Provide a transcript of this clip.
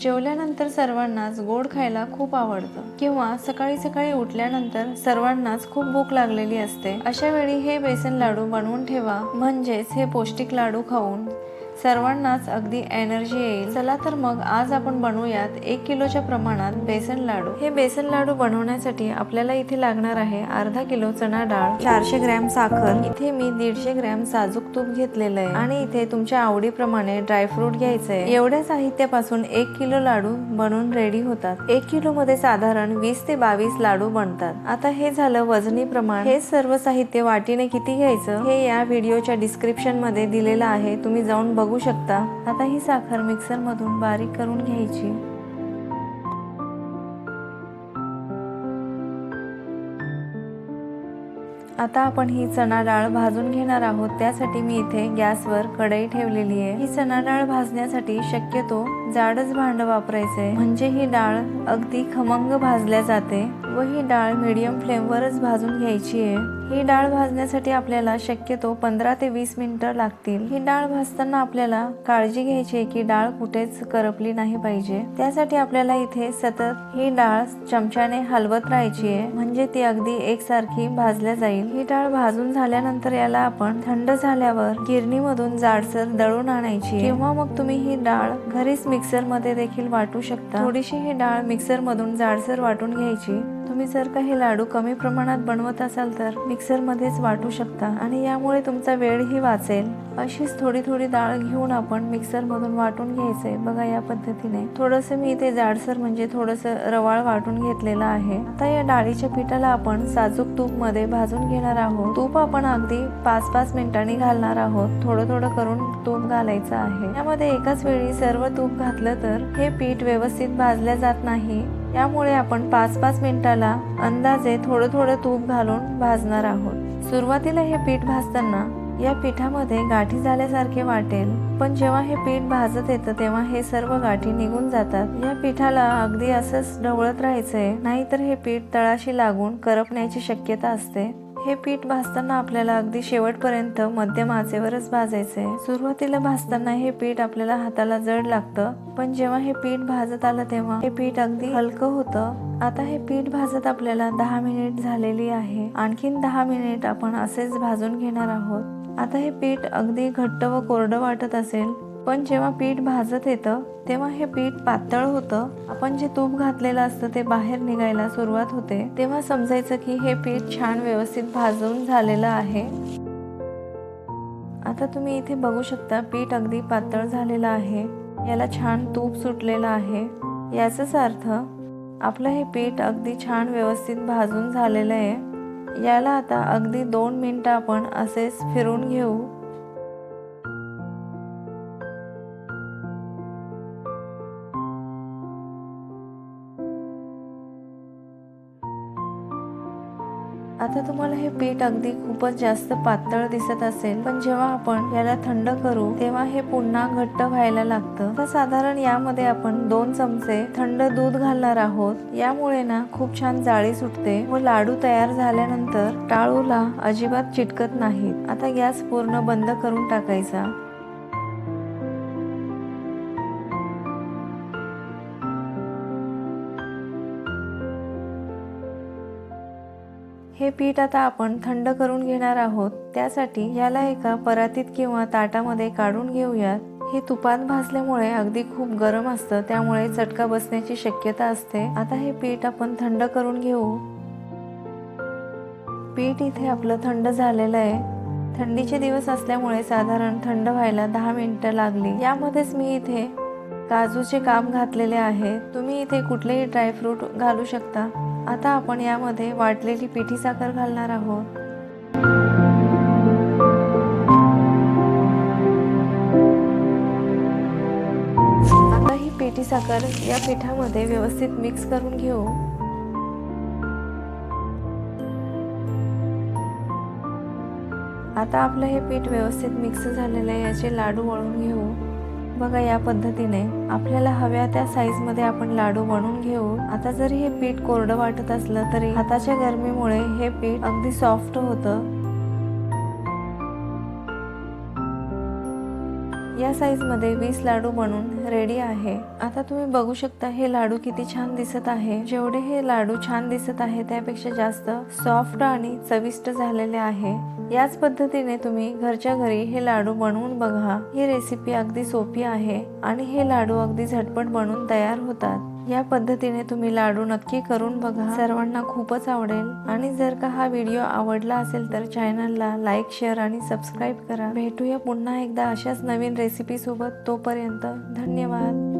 जेवल्यानंतर सर्वांनाच गोड खायला खूप आवडतं. किंवा सकाळी सकाळी उठल्यानंतर सर्वांनाच खूप भूक लागलेली असते. अशा वेळी हे बेसन लाडू बनवून ठेवा. म्हणजेच हे पौष्टिक लाडू खाऊन सर्वांनाच अगदी एनर्जी येईल. चला तर मग आज आपण बनवूयात एक किलोच्या प्रमाणात बेसन लाडू. हे बेसन लाडू बनवण्यासाठी आपल्याला इथे लागणार आहे अर्धा किलो चणा डाळ चारशे ग्रॅम साखर इथे मी दीडशे ग्रॅम साजूक तूप घेतलेलं आहे आणि इथे तुमच्या आवडीप्रमाणे ड्रायफ्रूट घ्यायचंय. एवढ्या साहित्यापासून एक किलो लाडू बनवून रेडी होतात. एक किलो मध्ये साधारण वीस ते बावीस लाडू बनतात. आता हे झालं वजनी प्रमाण. हे सर्व साहित्य वाटीने किती घ्यायचं हे या व्हिडिओच्या डिस्क्रिप्शनमध्ये दिलेलं आहे. तुम्ही जाऊन बघ शकता. आता ही साखर मिक्सरमधून बारीक करून घ्यायची. आता आपण ही चणा डाळ भाजून घेणार आहोत. त्यासाठी मी इथे गॅसवर कढई ठेवलेली आहे. ही चणा डाळ भाजण्यासाठी शक्यतो जाडच भांड वापरायचे. म्हणजे ही डाळ अगदी खमंग भाजल्या जाते व ही डाळ मीडियम फ्लेमवरच भाजून घ्यायची आहे. ही डाळ भाजण्यासाठी आपल्याला शक्यतो पंधरा ते वीस मिनिटं लागतील. ही डाळ भाजताना आपल्याला काळजी घ्यायची आहे की डाळ कुठेच करपली नाही पाहिजे. त्यासाठी आपल्याला इथे सतत ही डाळ चमच्याने हलवत राहायची आहे. म्हणजे ती अगदी एकसारखी भाजल्या जाईल. ही डाळ भाजून झाल्यानंतर याला आपण थंड झाल्यावर गिरणीमधून जाडसर दळून आणायची किंवा मग तुम्ही ही डाळ घरीच मिक्सरमध्ये देखील वाटू शकता. थोडीशी ही डाळ मिक्सर मधून जाडसर वाटून घ्यायची. तुम्ही जर का हे लाडू कमी प्रमाणात बनवत असाल तर मिक्सरमध्येच वाटू शकता आणि यामुळे तुमचा वेळही वाचेल. अशीच थोडी थोडी डाळ घेऊन आपण मिक्सरमधून वाटून घ्यायचंय बघा या पद्धतीने. थोडस मी इथे जाडसर म्हणजे थोडस रवाळ वाटून घेतलेलं आहे. आता या डाळीच्या पिठाला आपण साजूक तूपमध्ये भाजून घेणार आहोत. तूप आपण अगदी पाच पाच मिनिटांनी घालणार आहोत. थोडं थोडं करून तूप घालायचं आहे. यामध्ये एकाच वेळी सर्व तूप घातलं तर हे पीठ व्यवस्थित भाजल्या जात नाही. यामुळे आपण पाच पाच मिनिटाला अंदाजे थोडं थोडं तूप घालून भाजणार आहोत. सुरुवातीला हे पीठ भाजताना या पिठामध्ये गाठी झाल्यासारखे वाटेल पण जेव्हा हे पीठ भाजत येतं तेव्हा हे सर्व गाठी निघून जातात. या पिठाला अगदी असंच ढवळत राहायचंय नाहीतर हे पीठ तळाशी लागून करपण्याची शक्यता असते. हे पीठ भाजताना आपल्याला अगदी शेवटपर्यंत मध्यम आचेवरच भाजायचंय. सुरुवातीला भाजताना हे पीठ आपल्याला हाताला जड लागतं पण जेव्हा हे पीठ भाजत आलं तेव्हा हे पीठ अगदी हलकं होतं. आता हे पीठ भाजत आपल्याला दहा मिनिट झालेली आहे. आणखीन दहा मिनिट आपण असेच भाजून घेणार आहोत. आता हे पीठ अगदी घट्ट व कोरडं वाटत असेल पण जेव्हा पीठ भाजत येतं तेव्हा हे पीठ पातळ होतं. आपण जे तूप घातलेलं असतं ते बाहेर निघायला सुरुवात होते. तेव्हा समजायचं की हे पीठ छान व्यवस्थित भाजून झालेलं आहे. आता तुम्ही इथे बघू शकता पीठ अगदी पातळ झालेलं आहे. याला छान तूप सुटलेलं आहे. याचाच अर्थ आपलं हे पीठ अगदी छान व्यवस्थित भाजून झालेलं आहे. याला आता अगदी दोन मिनटं आपण असेच फिरून घेऊ. आता तुम्हाला हे पीठ अगदी खूपच जास्त पातळ दिसत असेल पण जेव्हा आपण याला थंड करू तेव्हा हे पुन्हा घट्ट व्हायला लागतं. तर साधारण यामध्ये आपण दोन चमचे थंड दूध घालणार आहोत. यामुळे ना खूप छान जाळी सुटते व लाडू तयार झाल्यानंतर टाळूला अजिबात चिटकत नाहीत. आता गॅस पूर्ण बंद करून टाकायचा. हे पीठ आता आपण थंड करून घेणार आहोत. त्यासाठी याला एका परातीत किंवा ताटामध्ये काढून घेऊयात. हे तुपात भाजल्यामुळे अगदी खूप गरम असतं त्यामुळे चटका बसण्याची शक्यता असते. आता हे पीठ आपण थंड करून घेऊ. पीठ इथे आपलं थंड झालेलं आहे. थंडीचे दिवस असल्यामुळे साधारण थंड व्हायला दहा मिनिटं लागली. यामध्येच मी इथे काजूचे काप घातलेले आहे. तुम्ही इथे कुठलेही ड्रायफ्रूट घालू शकता. आता आपण यामध्ये वाटलेली पिठी साखर घालणार आहोत. आता ही पिठी साखर या पिठामध्ये व्यवस्थित मिक्स करून घेऊ. आता आपलं हे पीठ व्यवस्थित मिक्स झालेलं आहे याचे लाडू वळून घेऊ. बघा या पद्धतीने आपल्याला हव्या त्या साईजमध्ये आपण लाडू बनवून घेऊ. आता जरी हे पीठ कोरडं वाटत असलं तरी हाताच्या गरमीमुळे हे पीठ अगदी सॉफ्ट होतं. या साईजमध्ये वीस लाडू बनून रेडी आहे. आता तुम्ही बघू शकता हे लाडू किती छान दिसत आहे. जेवढे हे लाडू छान दिसत आहे त्यापेक्षा जास्त सॉफ्ट आणि चविष्ट झालेले आहे. याच पद्धतीने तुम्ही घरच्या घरी हे लाडू बनवून बघा. ही रेसिपी अगदी सोपी आहे आणि हे लाडू अगदी झटपट बनवून तयार होतात. या पद्धतीने तुम्ही लाडू नक्की करून बघा. सर्वांना खूपच आवडेल. आणि जर का हा व्हिडिओ आवडला असेल तर चॅनलला लाईक शेअर आणि सबस्क्राईब करा. भेटूया पुन्हा एकदा अशाच नवीन रेसिपी सोबत. तोपर्यंत धन्यवाद.